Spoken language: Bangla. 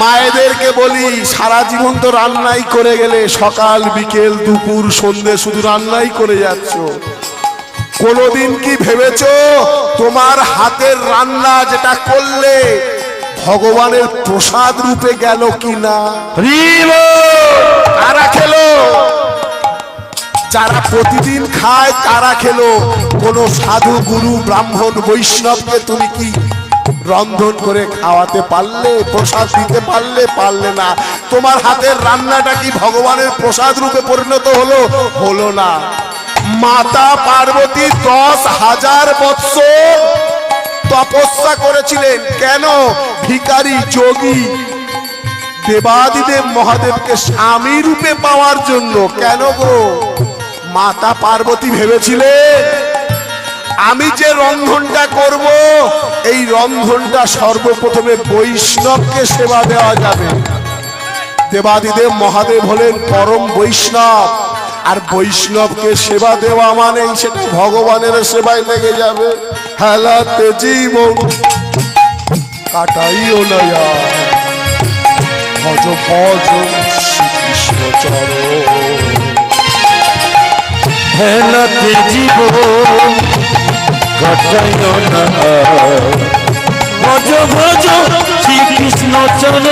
মায়েদেরকে বলি সারা জীবন তো রান্নাই করে গেলে সকাল বিকেল দুপুর সন্ধে শুধু রান্নাই করে যাচ্ছ। কোনোদিন কি ভেবেছ তোমার হাতের রান্না যেটা করলে ভগবানের প্রসাদ রূপে গেল কি না কারা খেলো? যারা প্রতিদিন খায় তারা খেলো। কোন সাধু গুরু ব্রাহ্মণ বৈষ্ণবকে তুমি কি রন্ধন করে খাওয়াতে পারলে, প্রসাদ দিতে পারলে পারলে না। তোমার হাতের রান্নাটা কি ভগবানের প্রসাদ রূপে পরিণত হলো? হলো না। মাতা পার্বতী দশ হাজার বৎসর তপস্যা করেছিলেন। কেন? ভিখারি, যোগী, দেবাদিদেব মহাদেবকে স্বামী রূপে পাওয়ার জন্য। কেন গো? মাতা পার্বতী ভেবেছিলেন আমি যে রন্ধনটা করব, এই রন্ধনটা সর্বপ্রথমে বৈষ্ণবকে সেবা দেওয়া যাবে। দেবাদিদেব মহাদেব হলেন পরম বৈষ্ণব। আর বৈষ্ণবকে সেবা দেওয়া মানে সেটা ভগবানের সেবায় লেগে যাবে। হেলাতে জীবন কাটাইও না আর। ভজ, শ্রীকৃষ্ণ চরণ। হেলাতে জীবন কাটাইও না ভজ ভজ শ্রীকৃষ্ণ চরণ